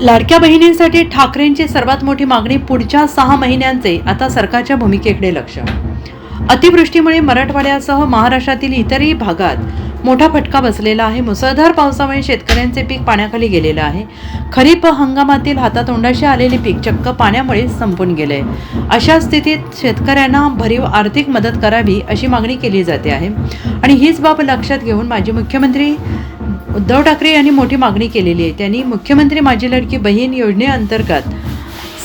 लाडक्या बहिणींसाठी ठाकरेंची सर्वात मोठी मागणी पुढच्या सहा महिन्यांचे आता सरकारच्या भूमिकेकडे लक्ष. अतिवृष्टीमुळे मराठवाड्यासह महाराष्ट्रातील इतरही भागात मोठा फटका बसलेला आहे. मुसळधार पावसामुळे शेतकऱ्यांचे पीक पाण्याखाली गेलेलं आहे. खरीप हंगामातील हातातोंडाशी आलेले पीक चक्क पाण्यामुळे संपून गेले अशा स्थितीत शेतकऱ्यांना भरीव आर्थिक मदत करावी अशी मागणी केली जाते आहे. आणि हीच बाब लक्षात घेऊन माजी मुख्यमंत्री उद्धव ठाकरे यांनी मोठी मागणी केलेली आहे. त्यांनी मुख्यमंत्री माझी लडकी बहीण योजनेअंतर्गत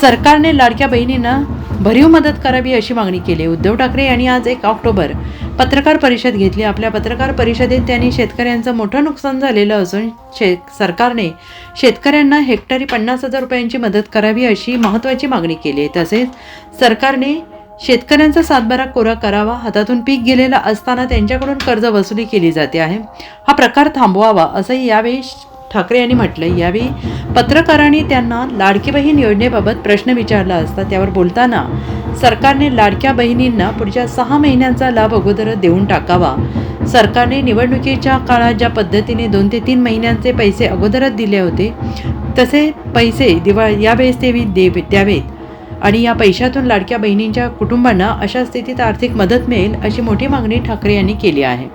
सरकारने लाडक्या बहिणींना भरीव मदत करावी अशी मागणी केली आहे. उद्धव ठाकरे यांनी आज एक ऑक्टोबर पत्रकार परिषद घेतली. आपल्या पत्रकार परिषदेत त्यांनी शेतकऱ्यांचं मोठं नुकसान झालेलं असून शे सरकारने शेतकऱ्यांना हेक्टरी पन्नास हजार रुपयांची मदत करावी अशी महत्त्वाची मागणी केली आहे. तसेच सरकारने शेतकऱ्यांचा सातबारा कोरा करावा हातातून पीक गेलेलं असताना त्यांच्याकडून कर्ज वसुली केली जाते आहे. हा प्रकार थांबवावा असंही यावेळी ठाकरे यांनी म्हटलं यावेळी पत्रकारांनी त्यांना लाडकी बहीण योजनेबाबत प्रश्न विचारला असता त्यावर बोलताना सरकारने लाडक्या बहिणींना पुढच्या सहा महिन्यांचा लाभ अगोदर देऊन टाकावा. सरकारने निवडणुकीच्या काळात ज्या पद्धतीने दोन ते तीन महिन्यांचे पैसे अगोदरच दिले होते तसे पैसे दिवाळी यावेळेस ते दे द्यावेत. आणि या पैशातून लाडक्या बहिणींच्या कुटुंबांना अशा स्थितीत आर्थिक मदत मिळेल अशी मोठी मागणी ठाकरे यांनी केली आहे.